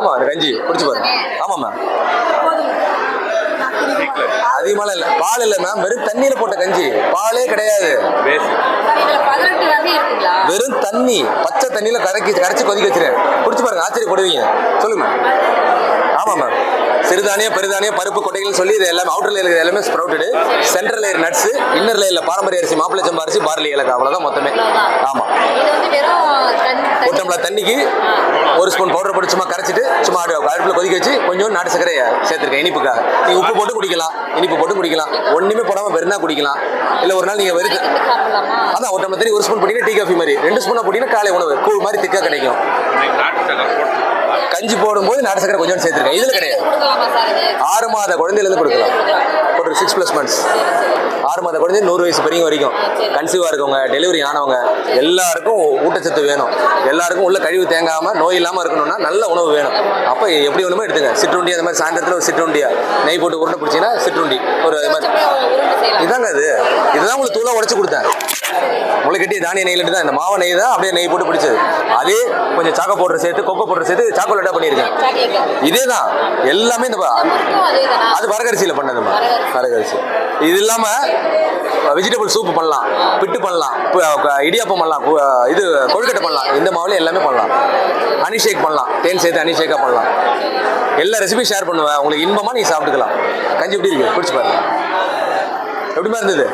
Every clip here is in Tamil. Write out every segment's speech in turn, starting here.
ஆமா அந்த கஞ்சி குடிச்சு பாருங்க. ஆமா மேம் அதிகமாலாம் இல்லை. பால் இல்லை மேம் வெறும் தண்ணியில போட்ட கஞ்சி. பாலே கிடையாது. வெறும் தண்ணி. பச்சை தண்ணியில கரைக்கி கரைச்சி கொதிக்க வச்சிருக்கேன் குடிச்சு பாருங்க ஆச்சரியப்படுவீங்க. சொல்லுங்க. ஆமா மேம் சிறுதானியம் பெருதானியம் பருப்பு கொட்டைகள் சொல்லி இது எல்லாமே அவுட்டர் லேயர் எல்லாமே sprouted central layer nuts inner லேயர்ல பாரம்பரிய அரிசி மாப்பிள்ளை சம்பா அரிசி பார்லி ஏலக்காய். அவ்வளவுதான் மொத்தமே. ஆமா இது வந்து வெறும் தண்ணி- ஒரு டம்ளர் தண்ணிக்கு ஒரு ஸ்பூன் பவுடர் போட்டு சும்மா கரைச்சிட்டு சும்மா அடு- அடுப்புல கொதிக்க வச்சு கொஞ்சம் நாட்டு சர்க்கரையை சேர்த்துருக்கேன் இனிப்புக்காக. நீங்க உப்பு போட்டு குடிக்கலாம் இனிப்பு போட்டு குடிக்கலாம். ஒண்ணுமே போடாம வெறுனா குடிக்கலாம். இல்ல ஒரு நாள் நீங்க வெறுத்து அதான் ஒரு டம்ளர் தண்ணி ஒரு ஸ்பூன் போட்டீங்கன்னா டீ காஃபி மாதிரி. ரெண்டு ஸ்பூனா போட்டீங்கன்னா காலை உணவு. கூழ் மாதிரி திக்கா கிடைக்கும். கஞ்சி போடும்போது நாட்டு சக்கரை கொஞ்சம் சேர்த்துருக்கேன். இதுல கிடையாது. ஆறு மாத குழந்தையிலேருந்து கொடுக்கலாம். ஒரு சிக்ஸ் ப்ளஸ் மந்த்ஸ் ஆறு மாத குழந்தை நூறு வயசு பெரியவங்க வரைக்கும். கன்சீவாக இருக்கவங்க டெலிவரி ஆனவங்க எல்லாருக்கும் ஊட்டச்சத்து வேணும். எல்லாருக்கும் உள்ள கழிவு தேங்காம நோய் இல்லாமல் இருக்கணும்னா நல்ல உணவு வேணும். அப்போ எப்படி வேணுமோ எடுத்துங்க. சிற்றுண்டி அந்த மாதிரி சாயந்தரத்தில் ஒரு சிற்றுண்டியா. நெய் போட்டு உருண்டை பிடிச்சிங்கன்னா சிற்றுண்டி. ஒரு இது மாதிரி. இதாங்க அது. இதுதான் உங்களுக்கு தூளா உடைச்சு கொடுத்தேன். முளை கட்டி தானிய நெய்ல தான் இந்த மாவு நெய் தான் அப்படியே நெய் போட்டு பிடிச்சது. அதே கொஞ்சம் சாக்கோ பவுடர் சேர்த்து கொக்கோ பவுடர் சேர்த்து சாக்கோலேட்டாக பண்ணியிருக்கேன் இதே தான் எல்லாமே இந்த அதே வரகரிசியில் பண்ணதுமா வரகரிசி. இது இல்லாம வெஜிடபிள் சூப் பண்ணலாம் பிட்டு பண்ணலாம் இடியாப்பம் பண்ணலாம் இது கொழுக்கட்டை பண்ணலாம் இந்த மாவுல எல்லாமே பண்ணலாம். ஹனி ஷேக் பண்ணலாம் தேன் சேர்த்து ஹனி ஷேக்காக பண்ணலாம். எல்லா ரெசிபியும் ஷேர் பண்ணுவேன். உங்களுக்கு இன்பமா நீ சாப்பிட்டுக்கலாம். கஞ்சி எப்படி இருக்கு? குடிச்சு பாருங்க. எப்படிமா இருந்தது?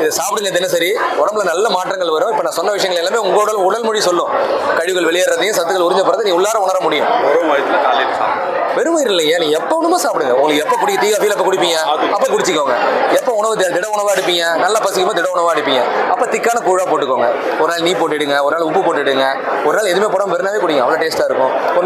இதை சாப்பிடுங்க தினசரி. உடம்புல நல்ல மாற்றங்கள் வரும். இப்போ நான் சொன்ன விஷயங்கள் எல்லாமே உங்க உடல் உடல் மொழி சொல்லும். கழிவுகள் வெளியேறதையும் சத்துக்கள் உறிஞ்ச போறதை நீ உள்ளார உணர முடியும். வெறும் வயிறு இல்லையா. நீ எப்போ வேணுமோ சாப்பிடுங்க. உங்களுக்கு எப்போ குடிக்க டீ காஃபியில் எப்போ குடிப்பீங்க? அப்போ குடிச்சிக்கோங்க. எப்போ உணவு திட உணவாக எடுப்பீங்க? நல்லா பசிக்கும்போது திட உணவாக எடுப்பீங்க. அப்போ திக்கான கூழாக போட்டுக்கோங்க. ஒரு நாள் நீ போட்டுடுங்க. ஒரு நாள் உப்பு போட்டுடுங்க. ஒரு நாள் எதுவுமே போடாமல் வெறுனாவே குடிங்க. அவ்வளோ டேஸ்ட்டாக இருக்கும். ஒரு